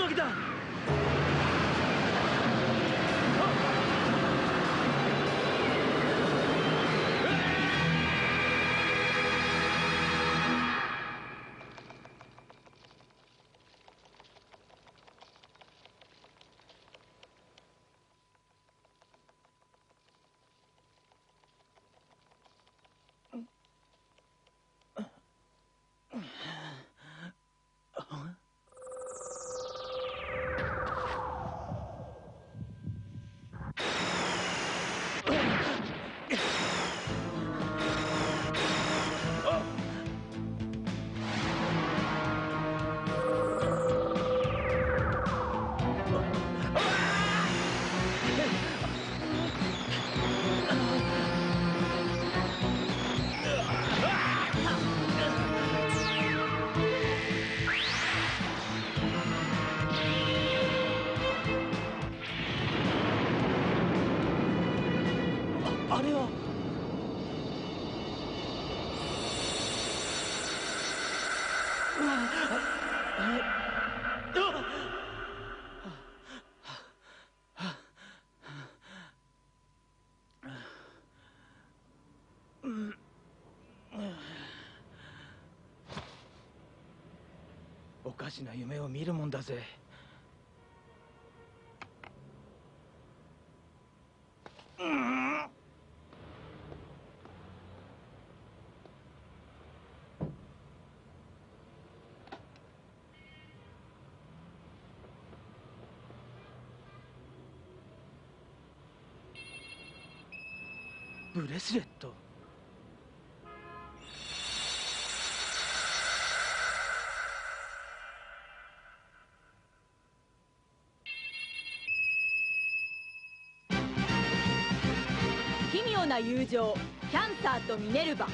の木だ。あれは。おかしな夢を見るもんだぜブレスレット。奇妙な友情キャンサーとミネルヴァ。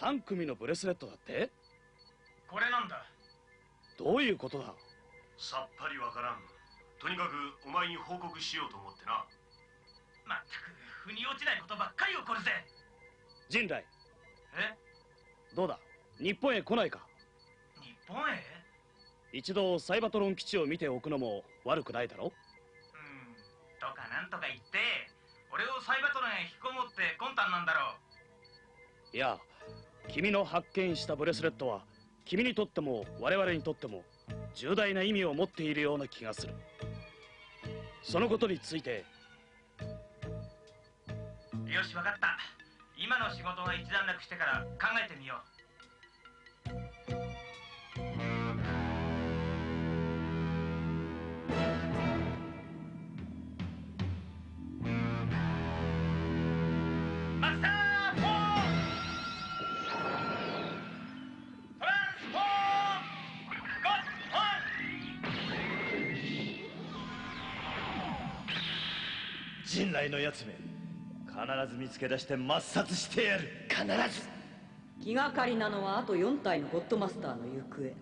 3組のブレスレットだって？これなんだどういうことだ？さっぱりわからん。とにかくお前に報告しようと思ってな。まったく腑に落ちないことばっかり起こるぜ。陣来え？どうだ？日本へ来ないか？日本へ？一度サイバトロン基地を見ておくのも悪くないだろ？うん。とかなんとか言って。俺をサイバトロンへ引きこもって魂胆なんだろう。いや君の発見したブレスレットは君にとっても我々にとっても重大な意味を持っているような気がする。そのことについて。よし分かった。今の仕事が一段落してから考えてみよう。のやつめ。必ず見つけ出して抹殺してやる。必ず。気がかりなのはあと4体のゴッドマスターの行方。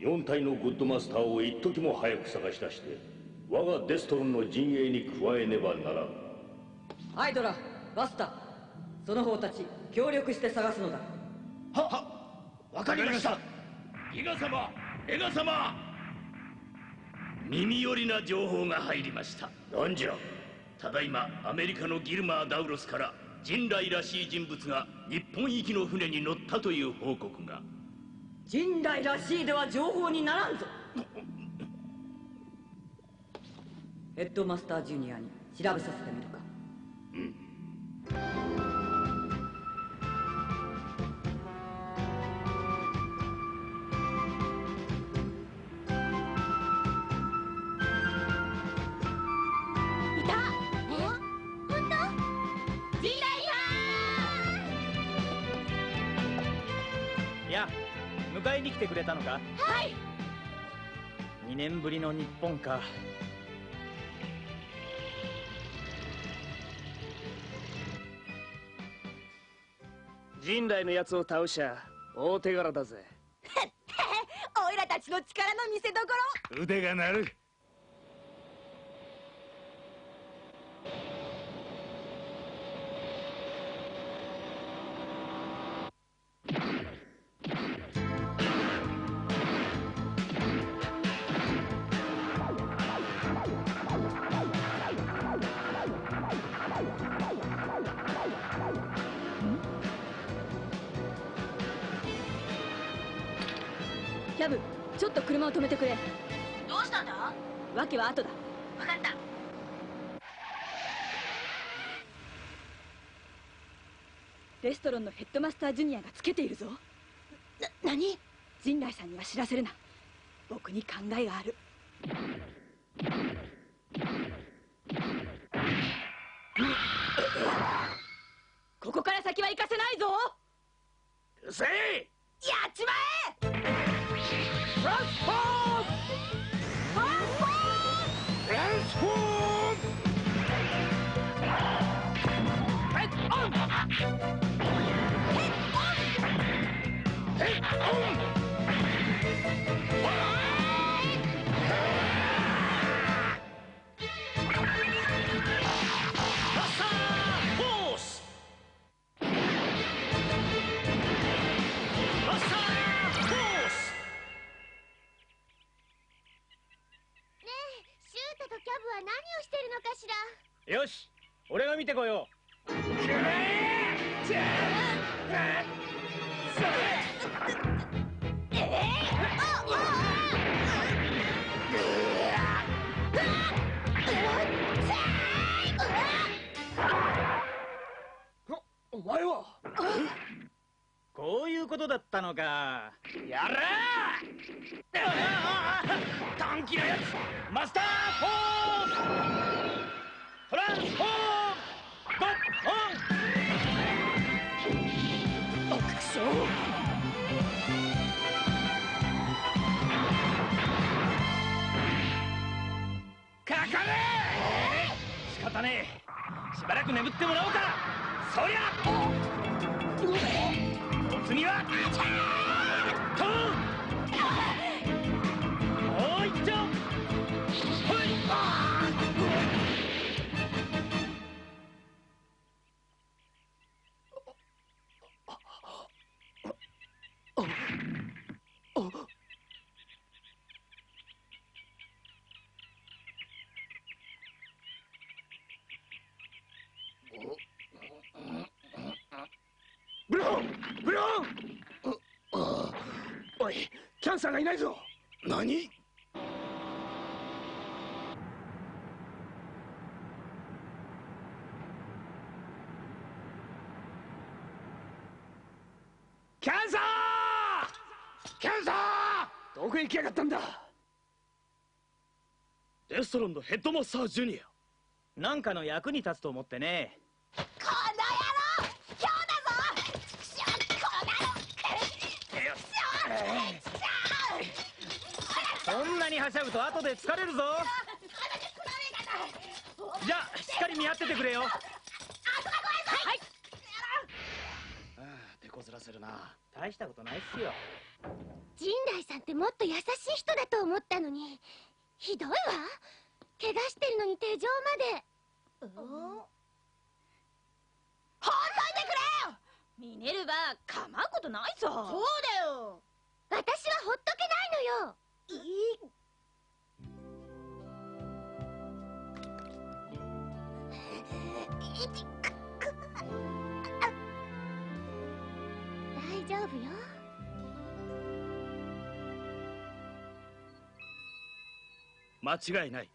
4体のグッドマスターを一時も早く探し出して我がデストロンの陣営に加えねばならん。ハイドラバスタその方たち協力して探すのだ。わかりました。ギガ様エガ様。耳寄りな情報が入りましたなんじゃ？ただいまアメリカのギルマー・ダウロスから人来らしい人物が日本行きの船に乗ったという報告が。人来らしいでは情報にならんぞ。ヘッドマスタージュニアに調べさせてみるかれたのか？はい！2年ぶりの日本か。陣来のやつを倒しゃ大手柄だぜ。おいらたちの力の見せ所腕が鳴るわけは後だ。分かった。レストロンのヘッドマスタージュニアがつけているぞ。な何？陣内さんには知らせるな。僕に考えがある。ここから先は行かせないぞ。うるせえやっちまえトランスだったのか。やれ！短気なやつマスターフォーストランスフォームドッオンあくそかかれ仕方ねえしばらく眠ってもらおうかそりゃンサーがいないぞ。何？キャンサー！キャンサー！どこへ行きやがったんだ。レストランのヘッドマスタージュニア。なんかの役に立つと思ってねにはしゃぐと後で疲れるぞ。じゃあしっかり見張っててくれよ。ああ手こずらせるな。大したことないっすよ。陣内さんってもっと優しい人だと思ったのに。ひどいわ。怪我してるのに手錠まで。ほっといてくれよ。ミネルヴァ構うことないぞ。そうだよ。私はほっとけないのよ。いち大丈夫よ。間違いない。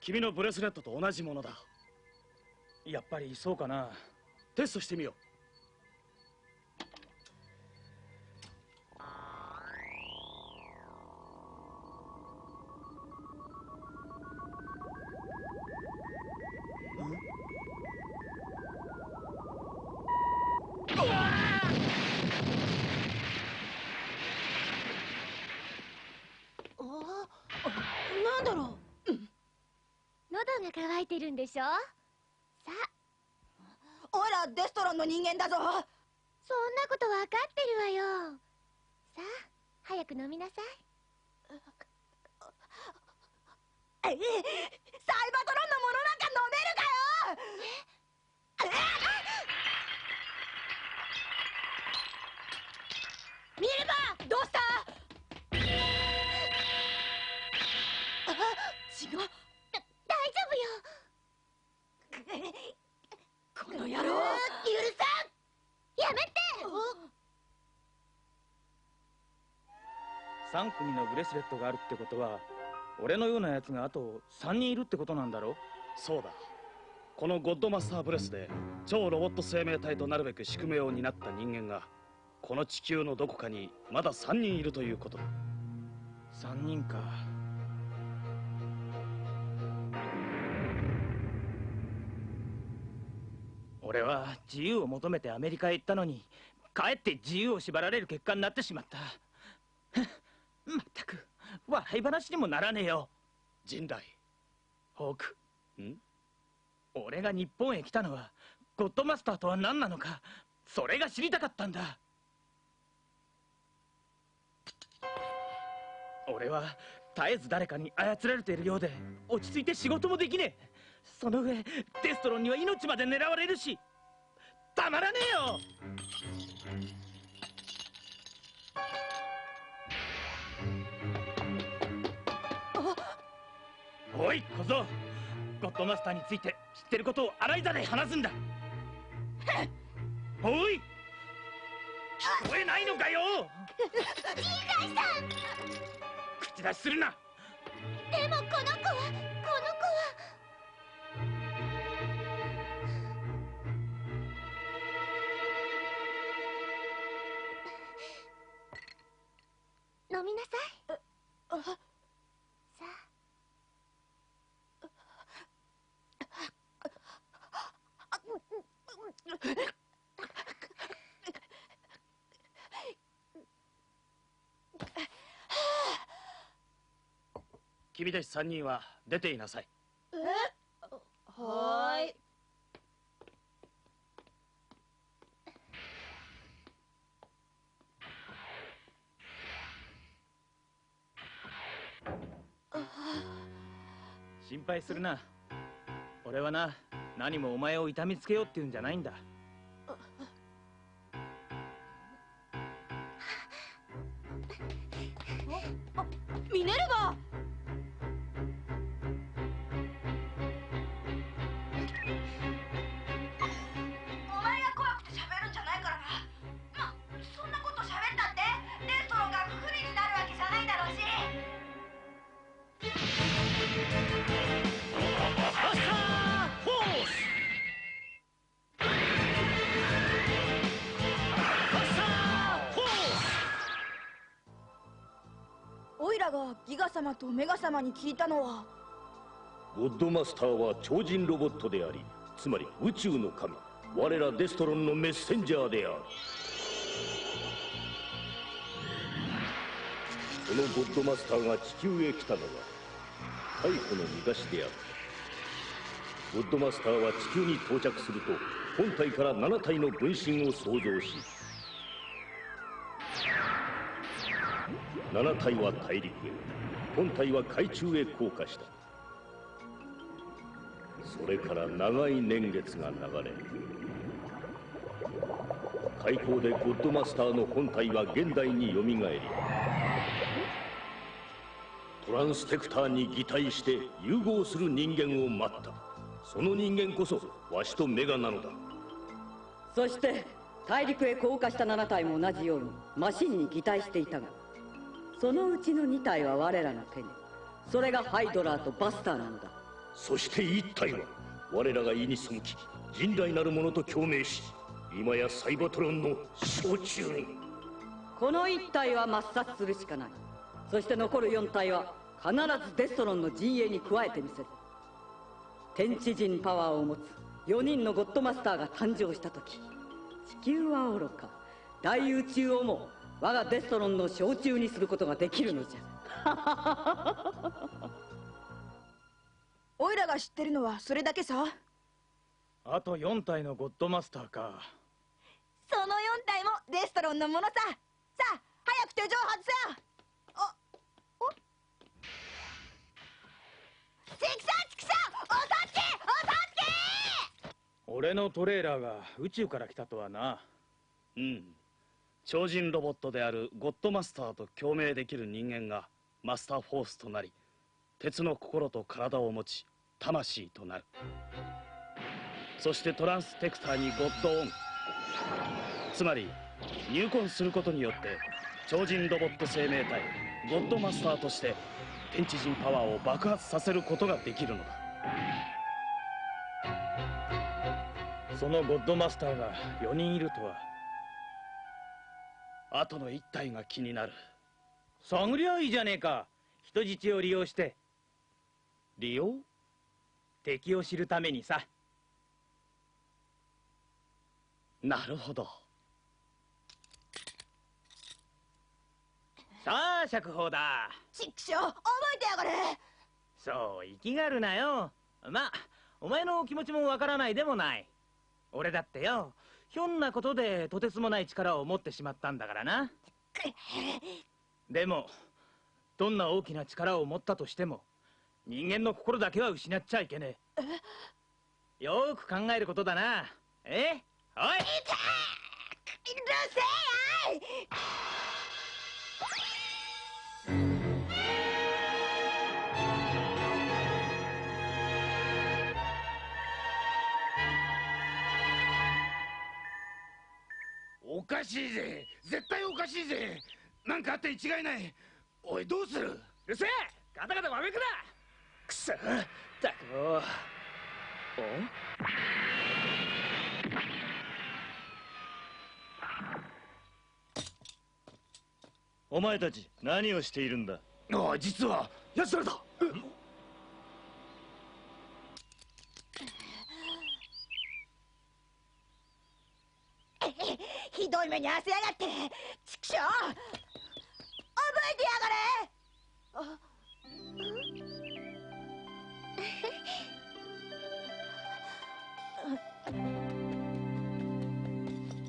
君のブレスレットと同じものだ。やっぱりそうかな。テストしてみよなでしょ？さ。あおいらレストランの人間だぞ。そんなことわかってるわよ。さあ早く飲みなさい。ええサイバトロンのものなんか飲めるかよ。ミルバどうした？あ血がだ大丈夫よこの野郎！許さん！やめて！3組のブレスレットがあるってことは俺のようなやつがあと3人いるってことなんだろそうだ。このゴッドマスターブレスで超ロボット生命体となるべく宿命を担った人間がこの地球のどこかにまだ3人いるということ。だ3人か俺は自由を求めてアメリカへ行ったのにかえって自由を縛られる結果になってしまった。まったく笑い話にもならねえよ。陣来ホーク。ん？俺が日本へ来たのはゴッドマスターとは何なのかそれが知りたかったんだ。俺は絶えず誰かに操られているようで落ち着いて仕事もできねえその上デストロンには命まで狙われるしたまらねえよ！おい小僧！ゴッドマスターについて知ってることを洗いざで話すんだ！おい！聞こえないのかよ！口出しするな！でもこの子はみなさいさあ君たち3人は出ていなさいはーい心配するな。俺はな何もお前を痛みつけようっていうんじゃないんだ。ギガ様とメガ様に聞いたのは。ゴッドマスターは超人ロボットでありつまり宇宙の神我らデストロンのメッセンジャーである。このゴッドマスターが地球へ来たのは太古の昔であったゴッドマスターは地球に到着すると本体から7体の分身を創造し7体は大陸へ本体は海中へ降下した。それから長い年月が流れ海溝でゴッドマスターの本体は現代によみがえりトランステクターに擬態して融合する人間を待った。その人間こそわしとメガなのだ。そして大陸へ降下した7体も同じようにマシンに擬態していたがそのうちの2体は我らの手に。それがハイドラーとバスターなのだ。そして一体は我らが意に背き甚大なるものと共鳴し今やサイバトロンの小中に。この1体は抹殺するしかない。そして残る4体は必ずデストロンの陣営に加えてみせる。天地人パワーを持つ4人のゴッドマスターが誕生した時地球はおろか。大宇宙をも我がデストロンの小中にすることができるのじゃ。オイラが知ってるのはそれだけさ。あと4体のゴッドマスターか。その4体もレストロンのものさ。さあ早く手錠外せよ。あお。チクショチおそっちおそっち。俺のトレーラーが宇宙から来たとはな。うん超人ロボットであるゴッドマスターと共鳴できる人間がマスターフォースとなり鉄の心と体を持ち魂となる。そしてトランステクターにゴッドオン。つまり入魂することによって超人ロボット生命体ゴッドマスターとして天地人パワーを爆発させることができるのだ。そのゴッドマスターが4人いるとは後の一体が気になる。探りゃいいじゃねえか。人質を利用して。利用？敵を知るためにさ。なるほど。さあ釈放だ。ちくしょう覚えてやがれ。そう生きがるなよ。まあお前の気持ちもわからないでもない。俺だってよひょんなことでとてつもない力を持ってしまったんだからな。でもどんな大きな力を持ったとしても人間の心だけは失っちゃいけねえ。よく考えることだな。え？おい！ルセかしいぜ。絶対おかしいぜ。なんかあってに違いない。おいどうする？うるせえ。ガタガタわめくな。くそ。ったくもうお前たち何をしているんだ？ああ実は奴らだひどい目に遭わせやがってちくしょう覚えてやがれ。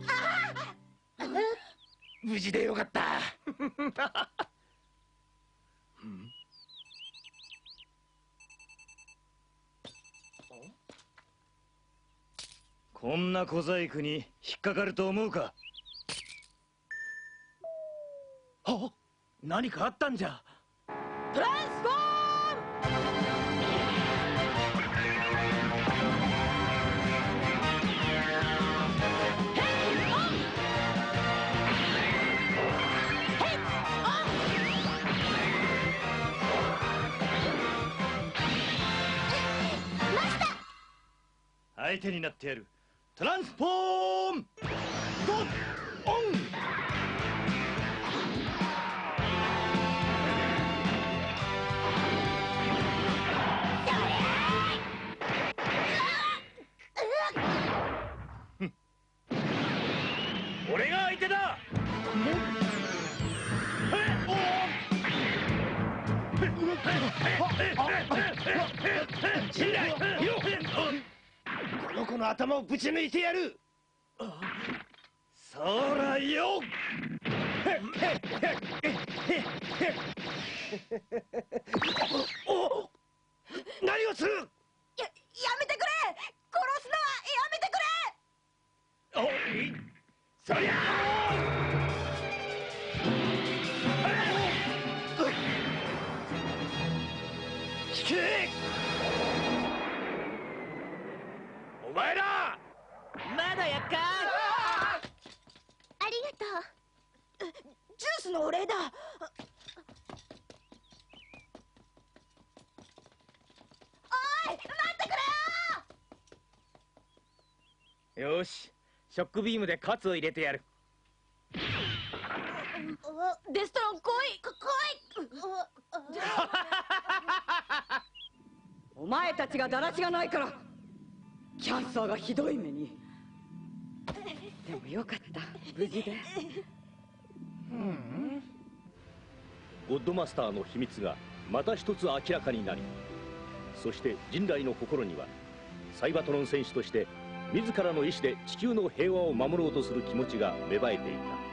あ無事でよかった。こんな小細工に引っかかると思うか？何かあったんじゃトランスフォーム相手になってやるトランスフォームドッこの子の頭をぶち抜いてやる。そらよ。お何をするややめてくれ。殺すのはやめてくれ。おい。そりゃスのお礼だ。おい待ってくれよ。よしショックビームでカツを入れてやる。デストロン来い。来い。お前たちがだらしがないからキャンサーがひどい目に。でもよかった。無事でゴッドマスターの秘密がまた一つ明らかになりそして人類の心にはサイバトロン戦士として自らの意志で地球の平和を守ろうとする気持ちが芽生えていた。